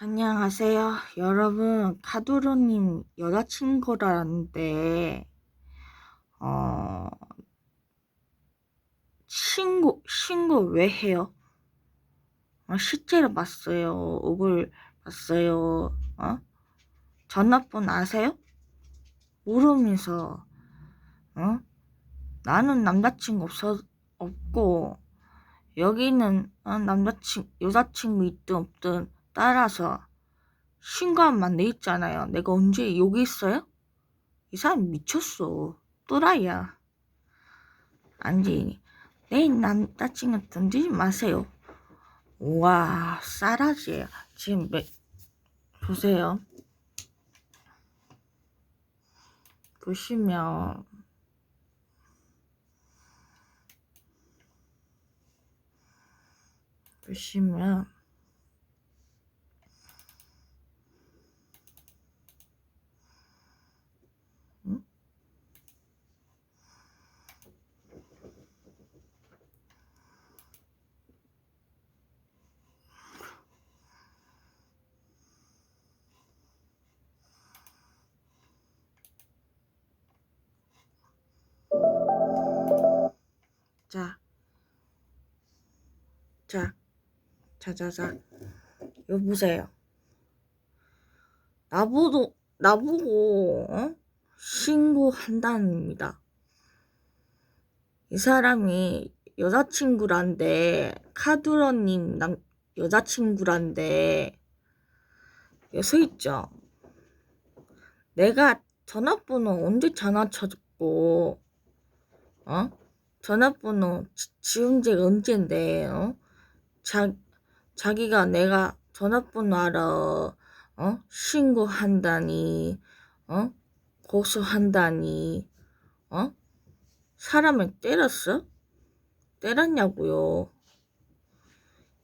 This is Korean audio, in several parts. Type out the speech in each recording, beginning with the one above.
안녕하세요. 여러분, 카두로님 여자친구라는데, 어, 신고, 신고 왜 해요? 어, 실제로 봤어요. 얼굴 봤어요. 어? 전화번 아세요? 모르면서, 어? 나는 남자친구 없어, 없고, 여기는 어, 남자친, 여자친구 있든 없든 따라서 신고하면 돼 있잖아요. 내가 언제 여기 있어요? 이 사람 미쳤어. 또라이야. 아니, 내 남자친구 던지지 마세요. 와, 싸라지. 지금 몇, 보세요. 보시면, 보시면, 자, 자, 자, 자, 자, 이거 보세요. 나보고, 나보고, 어? 신고한답니다. 이 사람이 여자친구란데, 카드러님 남, 여자친구란데, 여기 써있죠? 내가 전화번호 언제 전화 쳐줬고, 어? 전화번호 지- 지운 지가 언젠데, 어? 자, 자기가 내가 전화번호 알아, 어? 신고한다니, 어? 고소한다니, 어? 사람을 때렸어? 때렸냐고요.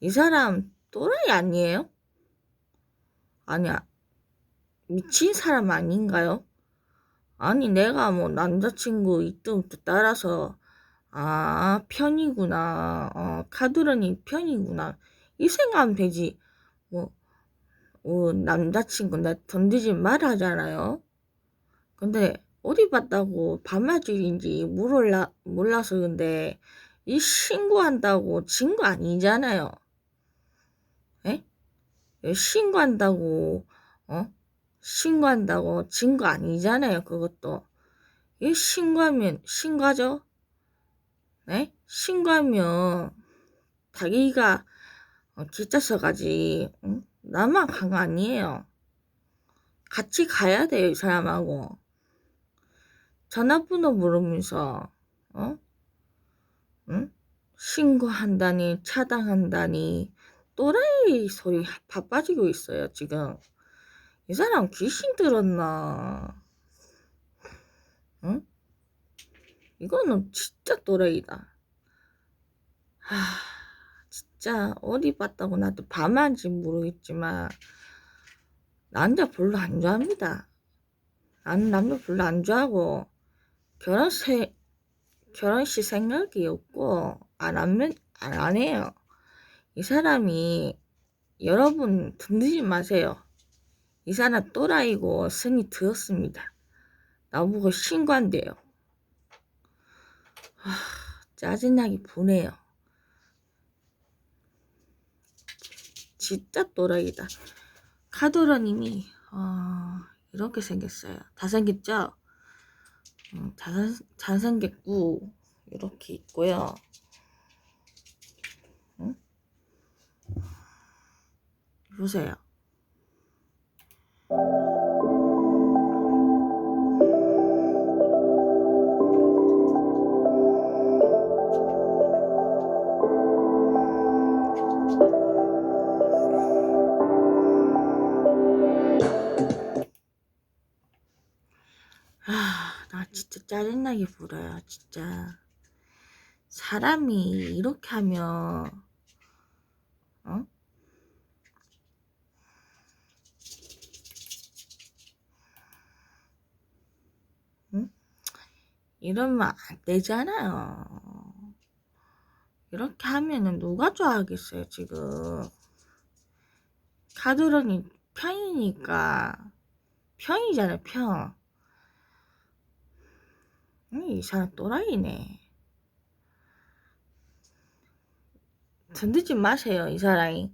이 사람 또라이 아니에요? 아니야. 미친 사람 아닌가요? 아니, 내가 뭐 남자친구 없든 따라서, 아, 편이구나. 어, 카드런이 편이구나. 이 생각하면 되지. 뭐, 어, 남자친구 나 던지지 말하잖아요. 근데 어디 봤다고 반말줄인지 몰라, 몰라서 근데 이 신고한다고 진 거 아니잖아요. 에? 신고한다고, 어? 신고한다고 진 거 아니잖아요. 그것도. 이 신고하면 신고하죠? 네? 신고하면 자기가 어, 뒷좌석 가지 응? 나만 간 거 아니에요. 같이 가야 돼요, 이 사람하고. 전화번호 물으면서, 어? 응? 신고한다니, 차단한다니, 또라이 소리 바빠지고 있어요, 지금. 이 사람 귀신 들었나? 응? 이거는 진짜 또라이다. 하, 진짜 어디 봤다고 나도 밤한지 모르겠지만 남자 별로 안 좋아합니다. 나는 남자 별로 안 좋아하고 결혼 세 결혼식 생각이 없고 안 하면 안, 안 해요. 이 사람이 여러분 든드지 마세요. 이 사람 또라이고 승이 들었습니다. 나보고 신고한대요. 하, 짜증나기 보네요. 진짜 또라이다. 카도라님이 어, 이렇게 생겼어요. 잘생겼죠? 음, 잘, 잘생겼고 이렇게 있고요. 응? 보세요. 진짜 짜증나게 불어요, 진짜. 사람이 이렇게 하면, 어? 응? 이러면 안 되잖아요. 이렇게 하면은 누가 좋아하겠어요, 지금. 사드론이 편이니까 편이잖아 편. 음, 이 사람 또라이네. 던지지 마세요 이 사람이.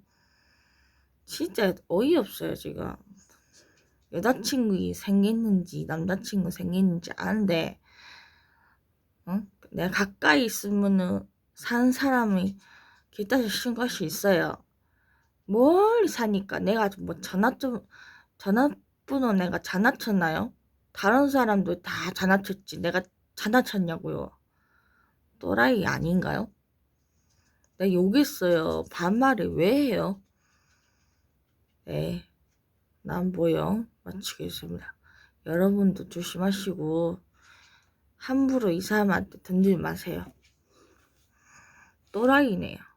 진짜 어이없어요 지금. 여자친구 생겼는지 남자친구 생겼는지 아는데 응? 내가 가까이 있으면은 사는 사람이 길다시 신고할 수 있어요. 멀리 사니까 내가 뭐 전화 좀 전화번호 내가 장난쳤나요? 다른 사람도 다 장난쳤지 내가 장난쳤냐고요. 또라이 아닌가요? 내가 욕했어요. 반말을 왜 해요? 네, 난 뭐요? 마치겠습니다. 여러분도 조심하시고 함부로 이 사람한테 던지지 마세요. 또라이네요.